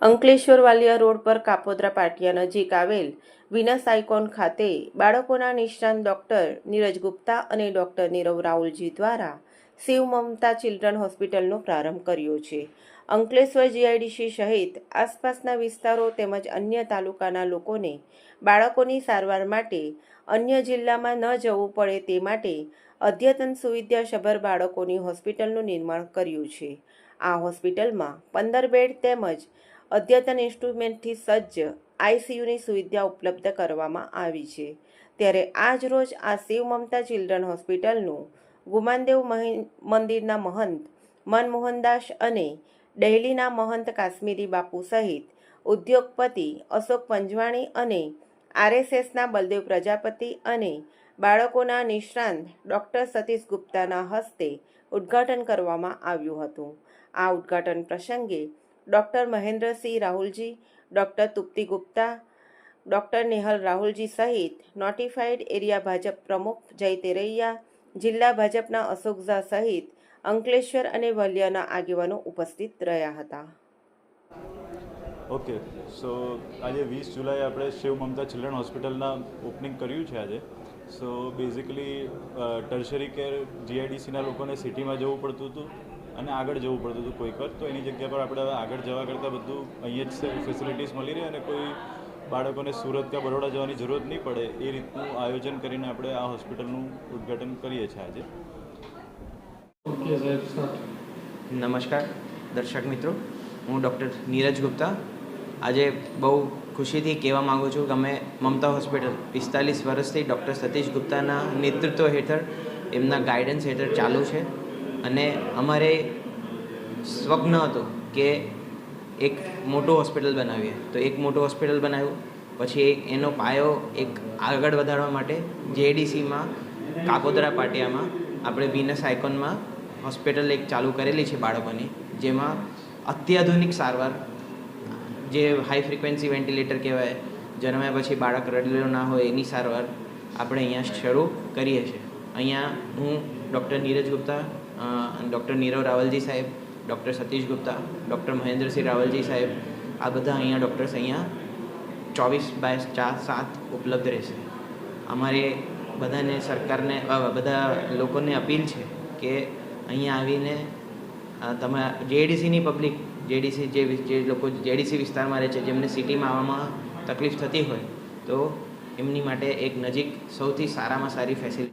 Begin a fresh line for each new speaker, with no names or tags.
Ankleshwar Valia road પર કાપોદ્રા પાટિયા નજીક આવેલ વિનસ આઇકોન ખાતે બાળકોના નિષ્ણાંત ડોક્ટર નીરજ ગુપ્તા અને ડોક્ટર નીરવ રાહુલજી દ્વારા શિવ મમતા ચિલ્ડ્રન હોસ્પિટલનો પ્રારંભ કર્યો છે. અંકલેશ્વર જીઆઈડીસી સહિત આસપાસના વિસ્તારો તેમજ અન્ય તાલુકાના લોકોને બાળકોની સારવાર માટે અન્ય જિલ્લામાં ન જવું પડે તે માટે અદ્યતન સુવિધાસભર બાળકોની હોસ્પિટલનું નિર્માણ કર્યું છે. આ હોસ્પિટલમાં પંદર બેડ તેમજ અદ્યતન ઇન્સ્ટ્રુમેન્ટથી સજ્જ આઈસીયુની સુવિધા ઉપલબ્ધ કરવામાં આવી છે. ત્યારે આજ રોજ આ શિવ મમતા ચિલ્ડ્રન હોસ્પિટલનું ગુમાનદેવ મંદિરના મહંત મનમોહનદાસ અને ડહેલીના મહંત કાશ્મીરી બાપુ સહિત ઉદ્યોગપતિ અશોક પંજવાણી અને આરએસએસના બલદેવ પ્રજાપતિ અને બાળકોના નિષ્ણાંત ડૉક્ટર સતીશ ગુપ્તાના હસ્તે ઉદ્ઘાટન કરવામાં આવ્યું હતું. આ ઉદ્ઘાટન પ્રસંગે doctor Mahendrasinh Rahulji, doctor Trupti Gupta, doctor Nehal Rahulji સહિત નોટિફાઈડ એરિયા ભાજપ પ્રમુખ જય તેરૈયા, જિલ્લા ભાજપના અશોક ઝા સહિત અંકલેશ્વર અને વલિયાના આગેવાનો ઉપસ્થિત રહ્યા હતા.
ઓકે, સો આજે વીસ જુલાઈ આપણે શિવ મમતા ચિલ્ડ્રન હોસ્પિટલના ઓપનિંગ કર્યું છે આજે. સો બેઝિકલી ટર્શરી કેર, જીઆઈડીસીના લોકોને સિટીમાં જવું પડતું હતું. અને આગળ જવું પડતું હતું કોઈક વાર. તો એની જગ્યા પર આપણે આગળ જવા કરતાં બધું અહીંયા જ ફેસિલિટીઝ મળી રહે અને કોઈ બાળકોને સુરત કે બરોડા જવાની જરૂરત નહીં પડે એ રીતનું આયોજન કરીને આપણે આ હોસ્પિટલનું ઉદ્ઘાટન કરીએ છીએ આજે.
ઓકે સાહેબ
નમસ્કાર દર્શક મિત્રો. હું ડૉક્ટર નીરજ ગુપ્તા. આજે બહુ ખુશીથી કહેવા માગું છું કે અમે મમતા હોસ્પિટલ પિસ્તાલીસ વર્ષથી ડૉક્ટર સતીશ ગુપ્તાના નેતૃત્વ હેઠળ એમના ગાઈડન્સ હેઠળ ચાલુ છે. અને અમારે સ્વપ્ન હતું કે એક મોટું હોસ્પિટલ બનાવીએ. તો એક મોટું હોસ્પિટલ બનાવ્યું. પછી એનો પાયો એક આગળ વધારવા માટે જેડીસીમાં કાકોદરા પાટિયામાં આપણે વિનસ આઇકોનમાં હોસ્પિટલ એક ચાલુ કરેલી છે બાળકોની, જેમાં અત્યાધુનિક સારવાર, જે હાઈ ફ્રિકવન્સી વેન્ટિલેટર કહેવાય, જન્મ્યા પછી બાળક રડેલો ના હોય એની સારવાર આપણે અહીંયા શરૂ કરીએ છીએ. અહીંયા હું ડૉક્ટર નીરજ ગુપ્તા ડૉક્ટર નીરવ રાવલજી સાહેબ, ડૉક્ટર સતીશ ગુપ્તા, ડૉક્ટર મહેન્દ્રસિંહ રાવલજી સાહેબ, આ બધા અહીંયા ડૉક્ટર્સ અહીંયા ચોવીસ બાય ચાર સાત ઉપલબ્ધ રહેશે. અમારે બધાને સરકારને બધા લોકોને અપીલ છે કે અહીંયા આવીને તમે જેડીસીની પબ્લિક, જેડીસી જે જે લોકો જેડીસી વિસ્તારમાં રહે છે, જેમને સિટીમાં આવવામાં તકલીફ થતી હોય, તો એમની માટે એક નજીક સૌથી સારામાં સારી ફેસિલિટી